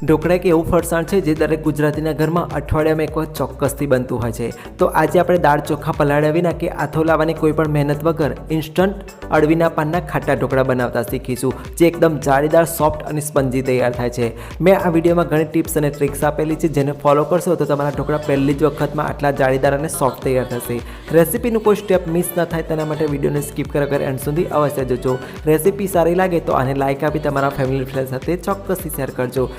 ઢોકળા એક એવું ફરસાણ છે જે દરેક ગુજરાતીના ઘરમાં અઠવાડિયામાં એક ચોક્કસથી બનતું હોય છે. તો આજે આપણે દાળ ચોખા પલાળ્યા વિના કે આથો લાવવાની કોઈ પણ મહેનત વગર ઇન્સ્ટન્ટ અળવીના પાનના ખાટા ઢોકળા બનાવતા શીખીશું, જે એકદમ જાળીદાર સોફ્ટ અને સ્પંજી તૈયાર થાય છે. મેં આ વિડીયોમાં ઘણી ટિપ્સ અને ટ્રિક્સ આપેલી છે જેને ફોલો કરશો તો તમારા ઢોકળા પહેલી જ વખતમાં આટલા જાળીદાર અને સોફ્ટ તૈયાર થશે. રેસીપીનું કોઈ સ્ટેપ મિસ ન થાય તેના માટે વિડીયોને સ્કીપ કર્યા વગર એન્ડ સુધી અવશ્ય જોજો. રેસીપી સારી લાગે તો આને લાઇક આપી તમારા ફેમિલી ફ્રેન્ડ સાથે ચોક્કસથી શેર કરજો.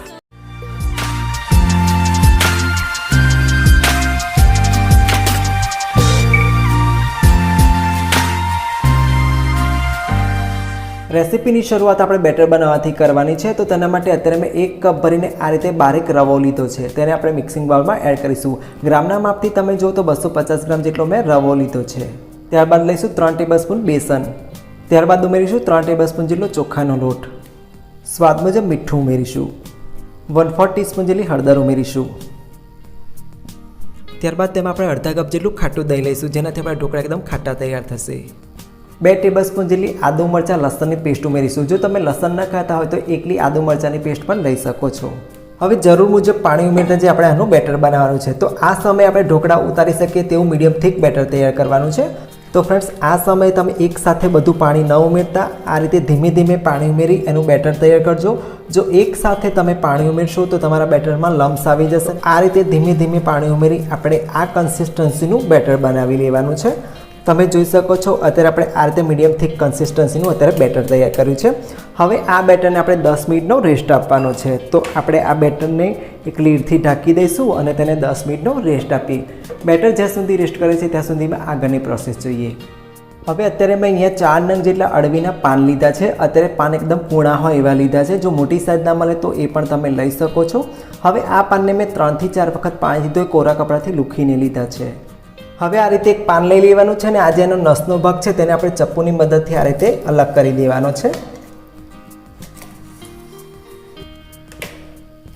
રેસીપીની શરૂઆત આપણે બેટર બનાવવાથી કરવાની છે. તો તેના માટે અત્યારે મેં એક કપ ભરીને આ રીતે બારીક રવો લીધો છે. તેને આપણે મિક્સિંગ બાઉલમાં એડ કરીશું. ગ્રામના માપથી તમે જુઓ તો બસો પચાસ ગ્રામ જેટલો મેં રવો લીધો છે. ત્યારબાદ લઈશું ત્રણ ટેબલ સ્પૂન બેસન. ત્યારબાદ ઉમેરીશું ત્રણ ટેબલ સ્પૂન જેટલો ચોખાનો લોટ. સ્વાદ મુજબ મીઠું ઉમેરીશું. વન ફોર ટીસ્પૂન જેટલી હળદર ઉમેરીશું. ત્યારબાદ તેમાં આપણે અડધા કપ જેટલું ખાટું દહીં લઈશું. જેનાથી આપણા ઢોકળા એકદમ ખાટા તૈયાર થશે. બે ટેબલ સ્પૂન જેટલી આદુ મરચાં લસણની પેસ્ટ ઉમેરીશું. જો તમે લસણ ન ખાતા હોય તો એકલી આદુ મરચાંની પેસ્ટ પણ લઈ શકો છો. હવે જરૂર મુજબ પાણી ઉમેરતા જે આપણે આનું બેટર બનાવવાનું છે, તો આ સમયે આપણે ઢોકળા ઉતારી શકીએ તેવું મીડિયમ થીક બેટર તૈયાર કરવાનું છે. તો ફ્રેન્ડ્સ, આ સમયે તમે એકસાથે બધું પાણી ન ઉમેરતા, આ રીતે ધીમે ધીમે પાણી ઉમેરી એનું બેટર તૈયાર કરજો. જો એક સાથે તમે પાણી ઉમેરશો તો તમારા બેટરમાં લમ્સ આવી જશે. આ રીતે ધીમે ધીમે પાણી ઉમેરી આપણે આ કન્સિસ્ટન્સીનું બેટર બનાવી લેવાનું છે. તમે જોઈ શકો છો, અત્યારે આપણે આ રીતે મીડિયમ થીક કન્સિસ્ટન્સીનું અત્યારે બેટર તૈયાર કર્યું છે. હવે આ બેટરને આપણે દસ મિનિટનો રેસ્ટ આપવાનો છે. તો આપણે આ બેટરને એક લીડથી ઢાંકી દઈશું અને તેને દસ મિનિટનો રેસ્ટ આપીએ. બેટર જ્યાં સુધી રેસ્ટ કરે છે, ત્યાં સુધીમાં આગળની પ્રોસેસ જોઈએ. હવે અત્યારે મેં અહીંયા ચાર નંગ જેટલા અળવીના પાન લીધા છે. અત્યારે પાન એકદમ પૂણા હોય એવા લીધા છે. જો મોટી સાઈઝના મળે તો એ પણ તમે લઈ શકો છો. હવે આ પાનને મેં ત્રણથી ચાર વખત પાણીથી એ કોરા કપડાથી લૂખીને લીધા છે. હવે આ રીતે એક પાન લઈ લેવાનું છે અને આજે એનો નસનો ભાગ છે તેને આપણે ચપ્પુની મદદથી આ રીતે અલગ કરી દેવાનો છે.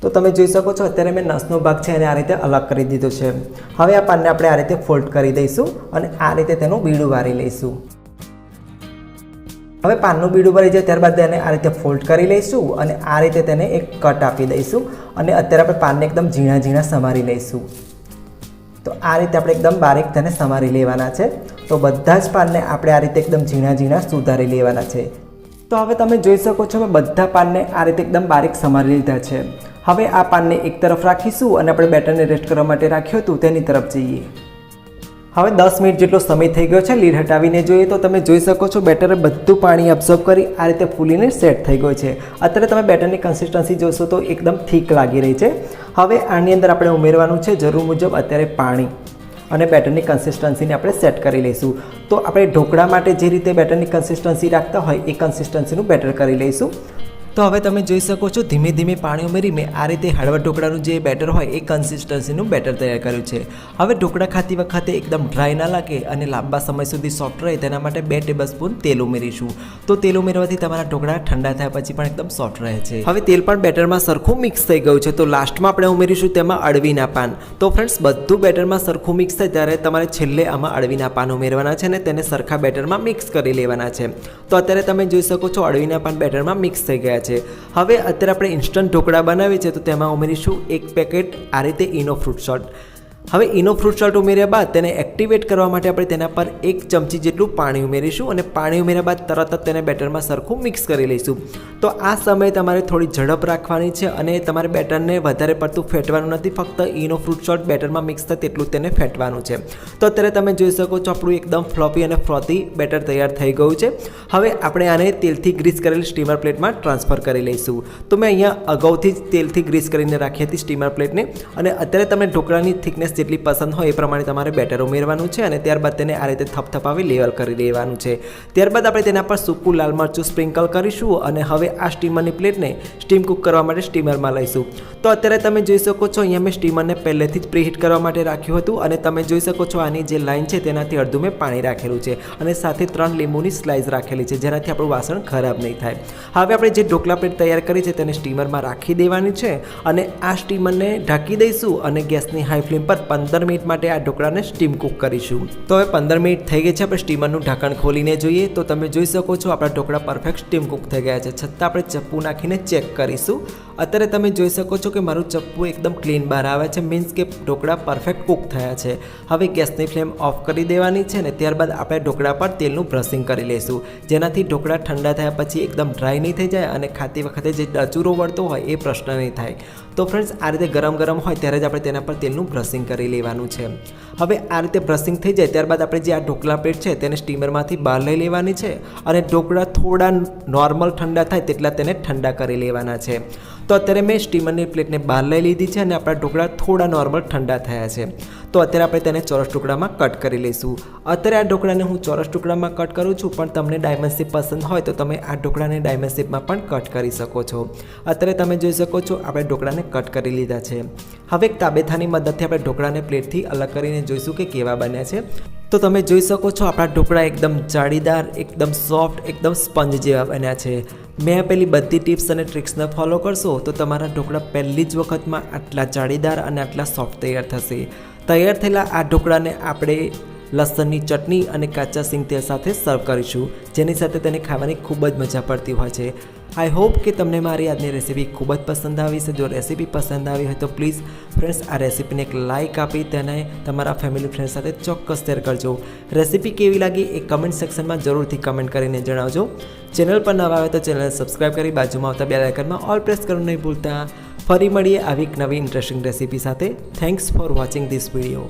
તો તમે જોઈ શકો છો, અત્યારે મેં નસનો ભાગ છે એને આ રીતે અલગ કરી દીધો છે. હવે આ પાનને આપણે આ રીતે ફોલ્ડ કરી દઈશું અને આ રીતે તેનું બીડું વારી લઈશું. હવે પાનનું બીડું ભરી જાય ત્યારબાદ તેને આ રીતે ફોલ્ડ કરી લઈશું અને આ રીતે તેને એક કટ આપી દઈશું અને અત્યારે આપણે પાનને એકદમ ઝીણા ઝીણા સમારી લઈશું. તો આ રીતે આપણે એકદમ બારીક તેને સમારી લેવાના છે. તો બધા જ પાનને આપણે આ રીતે એકદમ ઝીણા ઝીણા સુધારી લેવાના છે. તો હવે તમે જોઈ શકો છો મેં બધા પાનને આ રીતે એકદમ બારીક સમારી લીધા છે. હવે આ પાનને એક તરફ રાખીશું અને આપણે બેટરને રેસ્ટ કરવા માટે રાખ્યું હતું તેની તરફ જઈએ. હવે દસ મિનિટ જેટલો સમય થઈ ગયો છે, લીડ હટાવીને જોઈએ તો તમે જોઈ શકો છો બેટરે બધું પાણી અબ્ઝોર્બ કરી આ રીતે ફૂલીને સેટ થઈ ગયો છે. અત્યારે તમે બેટરની કન્સિસ્ટન્સી જોશો તો એકદમ થીક લાગી રહી છે. હવે આની અંદર આપણે ઉમેરવાનું છે, જરૂર મુજબ અત્યારે પાણી અને બેટરની કન્સિસ્ટન્સીને આપણે સેટ કરી લઈશું. તો આપણે ઢોકળા માટે જે રીતે બેટરની કન્સિસ્ટન્સી રાખતા હોય, એ કન્સિસ્ટન્સીનું બેટર કરી લઈશું. તો હવે તમે જોઈ શકો છો, ધીમે ધીમે પાણી ઉમેરી મેં આ રીતે હળવા ઢોકળાનું જે બેટર હોય એ કન્સિસ્ટન્સીનું બેટર તૈયાર કર્યું છે. હવે ઢોકળા ખાતી વખતે એકદમ ડ્રાય ના લાગે અને લાંબા સમય સુધી સોફ્ટ રહે તેના માટે બે ટેબલ સ્પૂન તેલ ઉમેરીશું. તો તેલ ઉમેરવાથી તમારા ઢોકળા ઠંડા થયા પછી પણ એકદમ સોફ્ટ રહે છે. હવે તેલ પણ બેટરમાં સરખું મિક્સ થઈ ગયું છે, તો લાસ્ટમાં આપણે ઉમેરીશું તેમાં અળવીના પાન. તો ફ્રેન્ડ્સ બધું બેટરમાં સરખું મિક્સ થાય ત્યારે તમારે છેલ્લે આમાં અળવીના પાન ઉમેરવાના છે અને તેને સરખા બેટરમાં મિક્સ કરી લેવાના છે. તો અત્યારે તમે જોઈ શકો છો, અળવીના પાન બેટરમાં મિક્સ થઈ ગયા છે. હવે અત્યારે આપણે ઇન્સ્ટન્ટ ઢોકળા બનાવીએ છીએ તો તેમાં ઉમેરીશું એક પેકેટ આ રીતે ઇનો ફ્રૂટ સોલ્ટ હવે ઇનો ફ્રૂટ સોલ્ટ ઉમેર્યા બાદ તેને એક્ટિવેટ કરવા માટે આપણે તેના પર એક ચમચી જેટલું પાણી ઉમેરીશું અને પાણી ઉમેર્યા બાદ તરત જ તેને બેટરમાં સરખું મિક્સ કરી લઈશું. તો આ સમયે તમારે થોડી ઝડપ રાખવાની છે અને તમારે બેટરને વધારે પડતું ફેટવાનું નથી, ફક્ત ઇનો ફ્રૂટ સોલ્ટ બેટરમાં મિક્સ થાય તેટલું તેને ફેટવાનું છે. તો અત્યારે તમે જોઈ શકો છો આપણું એકદમ ફ્લોપી અને ફ્રોથી બેટર તૈયાર થઈ ગયું છે. હવે આપણે આને તેલથી ગ્રીસ કરેલી સ્ટીમર પ્લેટમાં ટ્રાન્સફર કરી લઈશું. તો મેં અહીંયા અગાઉથી જ તેલથી ગ્રીસ કરીને રાખી હતી સ્ટીમર પ્લેટને અને અત્યારે તમે ઢોકળાની થિકનેસ જેટલી પસંદ હોય એ પ્રમાણે તમારે બેટર ઉમેરવાનું છે અને ત્યારબાદ તેને આ રીતે થપથપાવી લેવલ કરી દેવાનું છે. ત્યારબાદ આપણે તેના પર સૂકું લાલ મરચું સ્પ્રિંકલ કરીશું અને હવે આ સ્ટીમરની પ્લેટને સ્ટીમ કુક કરવા માટે સ્ટીમરમાં લઈશું. તો અત્યારે તમે જોઈ શકો છો, અહીંયા મેં સ્ટીમરને પહેલેથી જ પ્રીહીટ કરવા માટે રાખ્યું હતું અને તમે જોઈ શકો છો આની જે લાઈન છે તેનાથી અડધું મેં પાણી રાખેલું છે અને સાથે ત્રણ લીંબુની સ્લાઇસ રાખેલી છે જેનાથી આપણું વાસણ ખરાબ નહીં થાય. હવે આપણે જે ઢોકળા પ્લેટ તૈયાર કરી છે તેને સ્ટીમરમાં રાખી દેવાની છે અને આ સ્ટીમરને ઢાંકી દઈશું અને ગેસની હાઈ ફ્લેમ પર પંદર મિનિટ માટે આ ઢોકળાને સ્ટીમ કૂક કરીશું. તો હવે પંદર મિનિટ થઈ ગઈ છે, આપણે સ્ટીમરનું ઢાંકણ ખોલીને જોઈએ. તો તમે જોઈ શકો છો, આપણા ઢોકળા પરફેક્ટ સ્ટીમ કૂક થઈ ગયા છે. છતાં આપણે ચપ્પુ નાખીને ચેક કરીશું. અત્યારે તમે જોઈ શકો છો કે મારું ચપ્પુ એકદમ ક્લીન બહાર આવે છે મીન્સ કે ઢોકળા પરફેક્ટ કૂક થયા છે. હવે ગેસની ફ્લેમ ઓફ કરી દેવાની છે ને ત્યારબાદ આપણે ઢોકળા પર તેલનું બ્રશિંગ કરી લઈશું. જેનાથી ઢોકળા ઠંડા થયા પછી એકદમ ડ્રાય નહીં થઈ જાય અને ખાતી વખતે જે ડચુરો વળતો હોય એ પ્રશ્ન નહીં થાય. તો ફ્રેન્ડ્સ આ રીતે ગરમ ગરમ હોય ત્યારે જ આપણે તેના પર તેલનું બ્રશિંગ કરી લેવાનું છે. હવે આ રીતે બ્રશિંગ થઈ જાય ત્યારબાદ આપણે જે આ ઢોકળા પ્લેટ છે તેને સ્ટીમરમાંથી બહાર લઈ લેવાની છે અને ઢોકળા થોડા નોર્મલ ઠંડા થાય તેટલા તેને ઠંડા કરી લેવાના છે. તો અત્યારે મેં સ્ટીમરની પ્લેટને બહાર લઈ લીધી છે અને આપણા ઢોકળા થોડા નોર્મલ ઠંડા થયા છે. તો અત્યારે આપણે તેને ચોરસ ટુકડામાં કટ કરી લઈશું. અત્યારે આ ઢોકળાને હું ચોરસ ટુકડામાં કટ કરું છું, પણ તમને ડાયમંડ શેપ પસંદ હોય તો તમે આ ઢોકળાને ડાયમંડ શેપમાં પણ કટ કરી શકો છો. અત્યારે તમે જોઈ શકો છો, આપણે ઢોકળાને કટ કરી લીધા છે. હવે એક તાબેથાની મદદથી આપણે ઢોકળાને પ્લેટથી અલગ કરીને જોઈશું કે કેવા બન્યા છે. તો તમે જોઈ શકો છો, આપણા ઢોકળા એકદમ જાળીદાર, એકદમ સોફ્ટ એકદમ સ્પંજ જેવા બન્યા છે. મેં આપેલી બધી ટિપ્સ અને ટ્રિક્સને ફોલો કરશો તો તમારા ઢોકળા પહેલી જ વખતમાં આટલા જાળીદાર અને આટલા સોફ્ટ તૈયાર થશે. તૈયાર થયેલા આ ઢોકળાને આપણે લસણની ચટણી અને કાચા સિંગ તેલ સાથે સર્વ કરીશું, જેની સાથે તેને ખાવાની ખૂબ જ મજા પડતી હોય છે. આઈ હોપ કે તમને મારી આજની રેસીપી ખૂબ જ પસંદ આવી છે. જો રેસીપી પસંદ આવી હોય તો પ્લીઝ ફ્રેન્ડ્સ આ રેસીપીને એક લાઇક આપી તેને તમારા ફેમિલી ફ્રેન્ડ સાથે ચોક્કસ શેર કરજો. રેસીપી કેવી લાગી એ કમેન્ટ સેક્શનમાં જરૂરથી કમેન્ટ કરીને જણાવજો. ચેનલ પર નવા આવે તો ચેનલ સબસ્ક્રાઈબ કરી બાજુમાં આવતા બે આઇકનમાં ઓલ પ્રેસ કરવું નહીં ભૂલતા. ફરી મળીએ આવી એક નવી ઇન્ટરેસ્ટિંગ રેસીપી સાથે. Thanks for watching this video